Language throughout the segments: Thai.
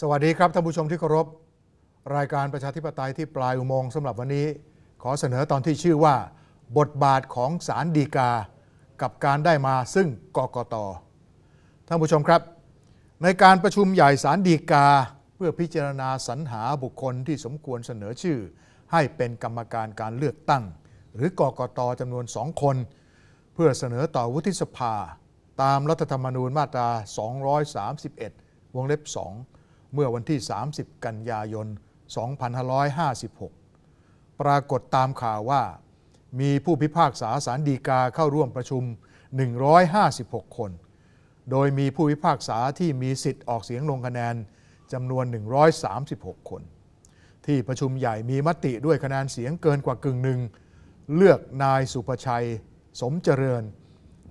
สวัสดีครับท่านผู้ชมที่เคารพ รายการประชาธิปไตยที่ปลายอุโมงค์สำหรับวันนี้ ขอเสนอตอนที่ชื่อว่า บทบาทของศาลฎีกา กับการได้มาซึ่งกกตท่านผู้ชมครับ ในการประชุมใหญ่ศาลฎีกา เพื่อพิจารณาสรรหาบุคคลที่สมควรเสนอชื่อ ให้เป็นกรรมการการเลือกตั้ง หรือกกตจำนวนสองคน เพื่อเสนอต่อวุฒิสภา ตามรัฐธรรมนูญมาตรา 231 วงเล็บ 2 เมื่อวันที่ 30 กันยายน 2556 ปรากฏตามข่าวว่า มีผู้พิพากษาสารดีกาเข้าร่วมประชุม 156 คน โดยมีผู้พิพากษาที่มีสิทธิ์ออกเสียงลงคะแนนจำนวน 136 คน ที่ประชุมใหญ่มีมติด้วยคะแนนเสียงเกินกว่ากึ่งหนึ่ง เลือกนายสุภชัย สมเจริญ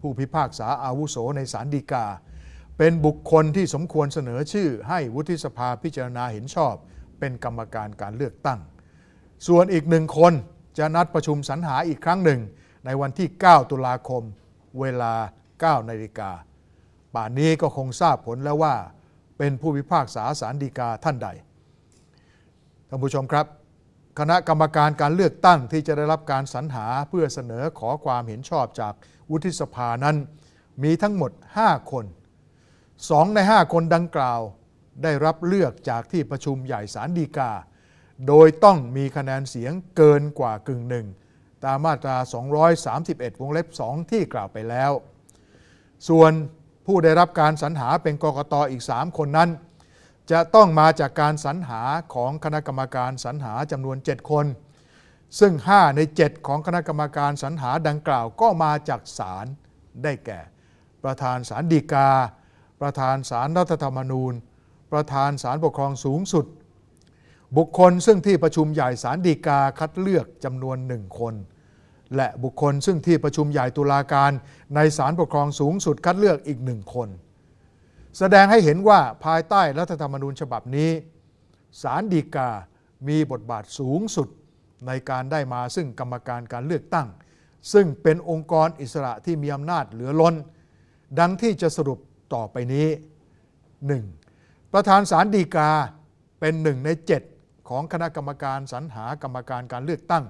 ผู้พิพากษาอาวุโสในศาลฎีกา เป็นบุคคลที่สมควรเสนอชื่อให้วุฒิสภาพิจารณาเห็นชอบ เป็นกรรมการการเลือกตั้ง ส่วนอีกหนึ่งคนจะนัดประชุมสรรหาอีกครั้งหนึ่ง ในวันที่ 9 ตุลาคม เวลา 9 นาฬิกา ป่านนี้ก็คงทราบผลแล้วว่า เป็นผู้พิพากษาสารดีกาท่านใด ท่านผู้ชมครับ คณะกรรมการการเลือกตั้งที่จะได้รับการสรรหาเพื่อเสนอขอความเห็นชอบจากวุฒิสภานั้น มีทั้งหมด 5 คน สองใน5คนดังกล่าวได้รับเลือกจากที่ประชุมใหญ่สารดีกา โดยต้องมีคะแนนเสียงเกินกว่ากึ่งหนึ่งตามมาตรา 231 วงเล็บ 2 ที่กล่าวไปแล้ว ส่วนผู้ได้รับการสรรหาเป็นกกตอีก 3 คนนั้น จะต้องมาจากการสรรหาของคณะกรรมการสรรหาจำนวน 7 คน ซึ่ง 5 ใน 7 ของคณะกรรมการสรรหาดังกล่าวก็มาจากศาลได้แก่ ประธานศาลฎีกา ประธานศาลรัฐธรรมนูญ ประธานศาลปกครองสูงสุด บุคคลซึ่งที่ประชุมใหญ่ศาลฎีกาคัดเลือกจำนวนหนึ่งคน และบุคคลซึ่งที่ประชุมใหญ่ตุลาการในศาลปกครองสูงสุดคัดเลือกอีกหนึ่งคน แสดงให้เห็นว่าภายใต้รัฐธรรมนูญฉบับนี้ศาลฎีกามีบทบาทสูงสุดในการได้มาซึ่งกรรมการการเลือกตั้ง ซึ่งเป็นองค์กรอิสระที่มีอำนาจเหลือล้น ดังที่จะสรุป ต่อไปนี้ 1. ประธานศาลฎีกาเป็นหนึ่งใน 7 ของคณะกรรมการสรรหากรรมการการเลือกตั้ง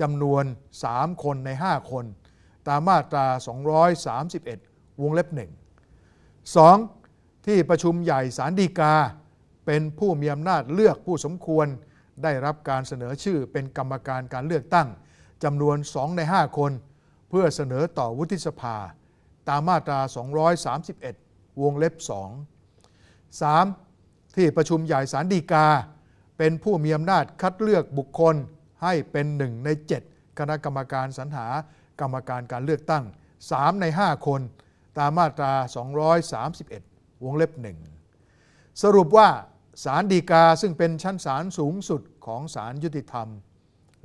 จำนวน 3 คนใน 5 คน ตามมาตรา 231 วงเล็บ 1 2. ที่ประชุมใหญ่สารดีกา เป็นผู้มีอำนาจเลือกผู้สมควร ได้รับการเสนอชื่อเป็นกรรมการการเลือกตั้งจำนวน 2 ใน 5 คน เพื่อเสนอต่อวุฒิสภา ตามมาตรา 231 วงเล็บ 2 3. ที่ประชุมใหญ่สารดีกา เป็นผู้มีอำนาจคัดเลือกบุคคลให้เป็นหนึ่งใน 7 คณะกรรมการสรรหากรรมการการเลือกตั้ง 3 ใน 5 คน ตามมาตรา 231 วงเล็บ 1 สรุปว่าศาลฎีกาซึ่งเป็นชั้นศาลสูงสุดของศาลยุติธรรม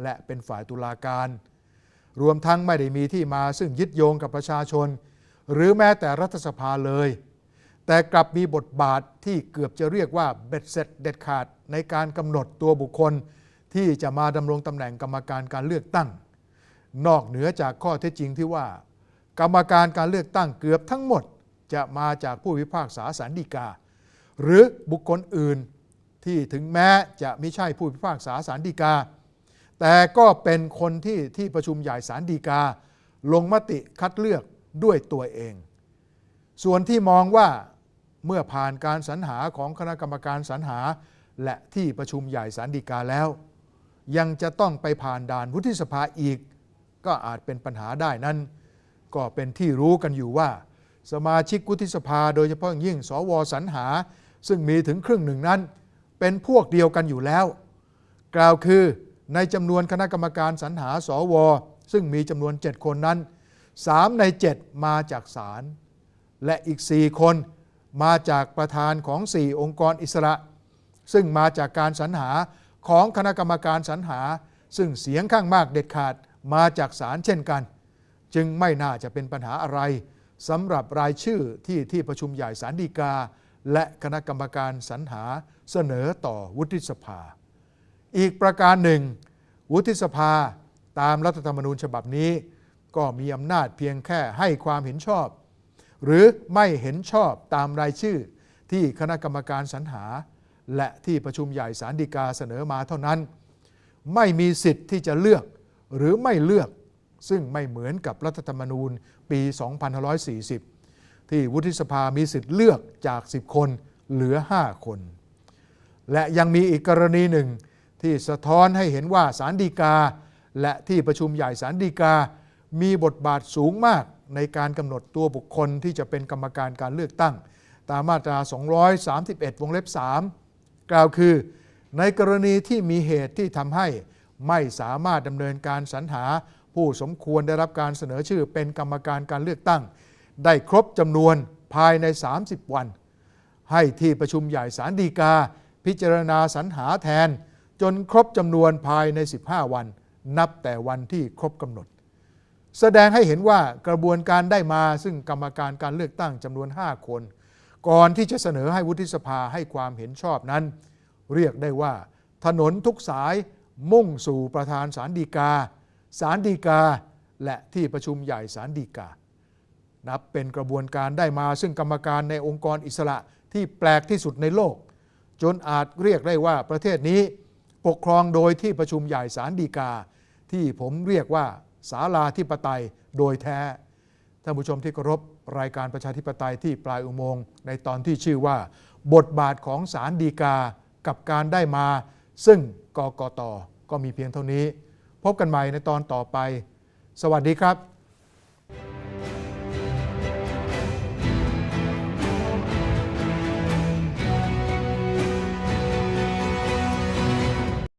และเป็นฝ่ายตุลาการ รวมทั้งไม่ได้มีที่มาซึ่งยึดโยงกับประชาชน หรือแม้แต่รัฐสภาเลย แต่กลับมีบทบาทที่เกือบจะเรียกว่าเบ็ดเสร็จเด็ดขาดในการกำหนดตัวบุคคลที่จะมาดำรงตำแหน่งกรรมการการเลือกตั้ง นอกเหนือจากข้อเท็จจริงที่ว่า กรรมการการเลือกตั้งเกือบทั้งหมด จะมาจากผู้พิพากษาสารดีกา หรือบุคคลอื่นที่ถึงแม้จะไม่ใช่ผู้พิพากษาสารดีกา แต่ก็เป็นคนที่ที่ประชุมใหญ่สารดีกา ลงมติคัดเลือกด้วยตัวเอง ส่วนที่มองว่า เมื่อผ่านการสรรหาของคณะกรรมการสรรหา และที่ประชุมใหญ่สารดีกาแล้ว ยังจะต้องไปผ่านด่านวุฒิสภาอีก ก็อาจเป็นปัญหาได้นั้น ก็เป็นที่รู้กันอยู่ว่า สมาชิกวุฒิสภา โดยเฉพาะยิ่งสวสรรหา ซึ่งมีถึงครึ่งหนึ่งนั้น เป็นพวกเดียวกันอยู่แล้ว กล่าวคือในจำนวนคณะกรรมการสรรหาสว ซึ่งมีจำนวน 7 คนนั้น 3 ใน 7 มาจากศาลและอีก 4 คน มาจากประธานของ 4 องค์กรอิสระ ซึ่งมาจากการสรรหาของคณะกรรมการสรรหา ซึ่งเสียงข้างมากเด็ดขาดมาจากศาลเช่นกัน จึงไม่น่าจะเป็นปัญหาอะไรสำหรับรายชื่อที่ที่ประชุมใหญ่สารดีกา และคณะกรรมการสรรหาเสนอต่อวุฒิสภา อีกประการหนึ่ง วุฒิสภาตามรัฐธรรมนูญฉบับนี้ ก็มีอำนาจเพียงแค่ให้ความเห็นชอบ หรือไม่เห็นชอบตามรายชื่อ ที่คณะกรรมการสรรหา และที่ประชุมใหญ่สารดีกาเสนอมาเท่านั้น ไม่มีสิทธิ์ที่จะเลือกหรือไม่เลือก ซึ่งไม่เหมือนกับรัฐธรรมนูญปี 2540 ที่วุฒิสภามีสิทธิ์เลือกจาก 10 คนเหลือ 5 คน และยังมีอีกกรณีหนึ่งที่สะท้อนให้เห็นว่าสารดีกา และที่ประชุมใหญ่สารดีกา มีบทบาทสูงมาก ในการกำหนดตัวบุคคลที่จะเป็นกรรมการการเลือกตั้ง ตามมาตรา 231 วงเล็บ 3 กล่าวคือ ในกรณีที่มีเหตุที่ทำให้ไม่สามารถดำเนินการสรรหาผู้สมควรได้รับการเสนอชื่อเป็นกรรมการการเลือกตั้ง ได้ครบจำนวนภายใน 30 วัน ให้ที่ประชุมใหญ่สารดีกา พิจารณาสรรหาแทน จนครบจำนวนภายใน 15 วัน นับแต่วันที่ครบกำหนด แสดงให้เห็นว่ากระบวนการได้มาซึ่งกรรมการการเลือกตั้งจำนวน 5 คน ก่อนที่จะเสนอให้วุฒิสภาให้ความเห็นชอบนั้น เรียกได้ว่า ถนนทุกสายมุ่งสู่ประธานสารดีกา สารดีกา และที่ประชุมใหญ่สารดีกา นับเป็นกระบวนการได้มาซึ่งกรรมการในองค์กรอิสระที่แปลกที่สุดในโลก จนอาจเรียกได้ว่าประเทศนี้ ปกครองโดยที่ประชุมใหญ่สารดีกา ที่ผมเรียกว่า สาลาธิปไตยโดยแท้ ท่านผู้ชมที่เคารพรายการประชาธิปไตยที่ปลายอุโมงค์ในตอนที่ชื่อว่า บทบาทของสารดีกากับการได้มา ซึ่งกกตก็มีเพียงเท่านี้ พบกันใหม่ในตอนต่อไป สวัสดีครับ